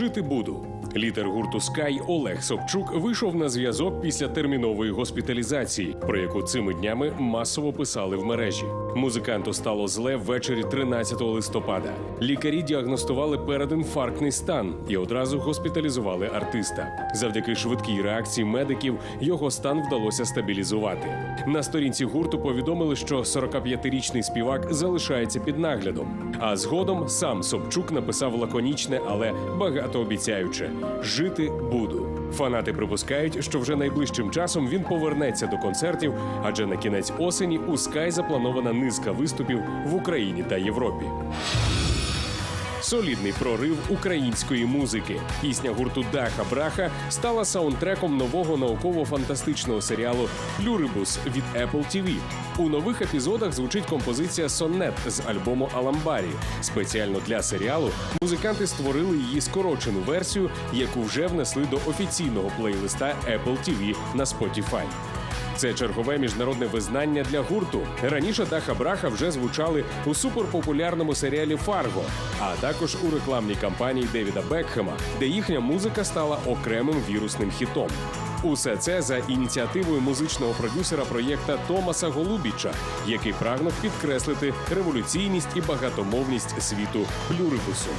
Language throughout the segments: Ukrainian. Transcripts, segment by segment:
Жити буду. Лідер гурту Скай Олег Собчук вийшов на зв'язок після термінової госпіталізації, про яку цими днями масово писали в мережі. Музиканту стало зле ввечері 13 листопада. Лікарі діагностували передінфарктний стан і одразу госпіталізували артиста. Завдяки швидкій реакції медиків його стан вдалося стабілізувати. На сторінці гурту повідомили, що 45-річний співак залишається під наглядом. А згодом сам Собчук написав лаконічне, але багатообіцяюче: жити буду. Фанати припускають, що вже найближчим часом він повернеться до концертів, адже на кінець осені у Скай запланована низка виступів в Україні та Європі. Солідний прорив української музики. Пісня гурту Даха Браха стала саундтреком нового науково-фантастичного серіалу Плюрибус від Apple TV. У нових епізодах звучить композиція Сонет з альбому Аламбарі. Спеціально для серіалу музиканти створили її скорочену версію, яку вже внесли до офіційного плейлиста Apple TV на Spotify. Це чергове міжнародне визнання для гурту. Раніше Даха Браха вже звучали у суперпопулярному серіалі Фарго, а також у рекламній кампанії Девіда Бекхема, де їхня музика стала окремим вірусним хітом. Усе це за ініціативою музичного продюсера проєкта Томаса Голубіча, який прагнув підкреслити революційність і багатомовність світу плюрибусу.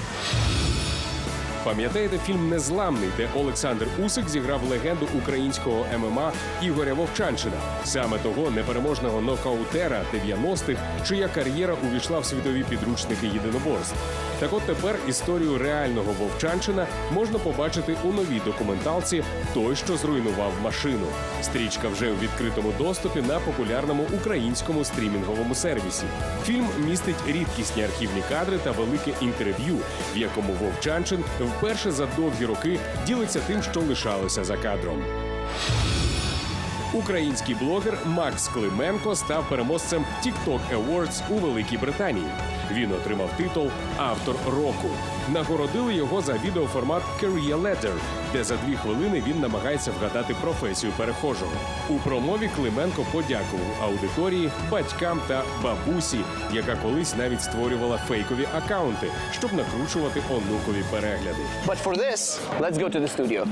Пам'ятаєте фільм Незламний, де Олександр Усик зіграв легенду українського ММА Ігоря Вовчанчина, саме того непереможного нокаутера 90-х, чия кар'єра увійшла в світові підручники єдиноборств. Так от тепер історію реального Вовчанчина можна побачити у новій документалці Той, що зруйнував машину. Стрічка вже у відкритому доступі на популярному українському стрімінговому сервісі. Фільм містить рідкісні архівні кадри та велике інтерв'ю, в якому Вовчанчин вперше за довгі роки ділиться тим, що лишалося за кадром. Український блогер Макс Клименко став переможцем TikTok Awards у Великій Британії. Він отримав титул Автор року. Нагородили його за відеоформат Career Letter, де за дві хвилини він намагається вгадати професію перехожого. У промові Клименко подякував аудиторії, батькам та бабусі, яка колись навіть створювала фейкові акаунти, щоб накручувати онукові перегляди. But for this, let's go to the studio.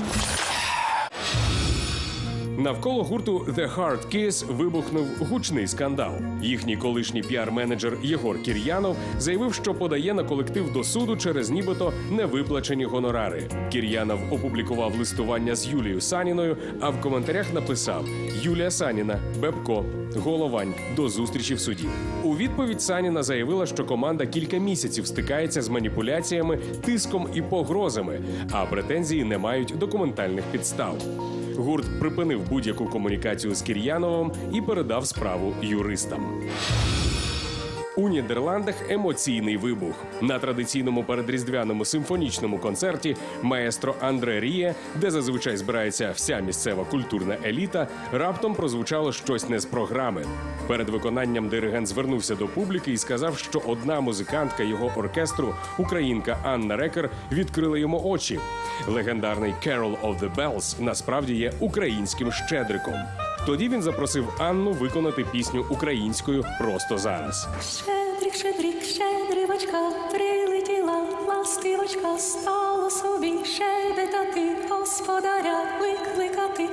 Навколо гурту The Hard Kiss вибухнув гучний скандал. Їхній колишній піар-менеджер Єгор Кір'янов заявив, що подає на колектив до суду через нібито невиплачені гонорари. Кір'янов опублікував листування з Юлією Саніною, а в коментарях написав: Юлія Саніна, Бебко, Головань до зустрічі в суді. У відповідь Саніна заявила, що команда кілька місяців стикається з маніпуляціями, тиском і погрозами, а претензії не мають документальних підстав. Гурт припинив будь-яку комунікацію з Кір'яновим і передав справу юристам. У Нідерландах емоційний вибух на традиційному передріздвяному симфонічному концерті маестро Андре Ріє, де зазвичай збирається вся місцева культурна еліта, раптом прозвучало щось не з програми. Перед виконанням диригент звернувся до публіки і сказав, що одна музикантка його оркестру, українка Анна Рекер, відкрила йому очі. Легендарний «Carol of the Bells» насправді є українським щедриком. Тоді він запросив Анну виконати пісню українською просто зараз. Шедрик, шедрик, шедривочка, прилетіла ластивочка, стало собі шебетати, господаря викликати.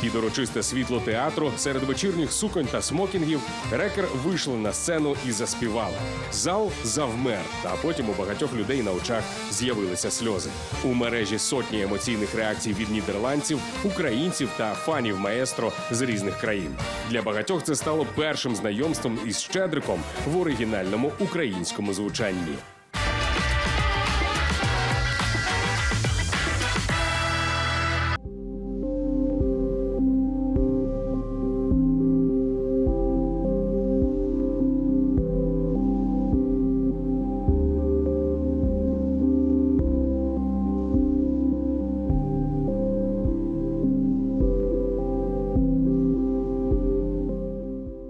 Під урочисте світло театру серед вечірніх суконь та смокінгів рекер вийшла на сцену і заспівала. Зал завмер, а потім у багатьох людей на очах з'явилися сльози. У мережі сотні емоційних реакцій від нідерландців, українців та фанів маестро з різних країн. Для багатьох це стало першим знайомством із Щедриком в оригінальному українському звучанні.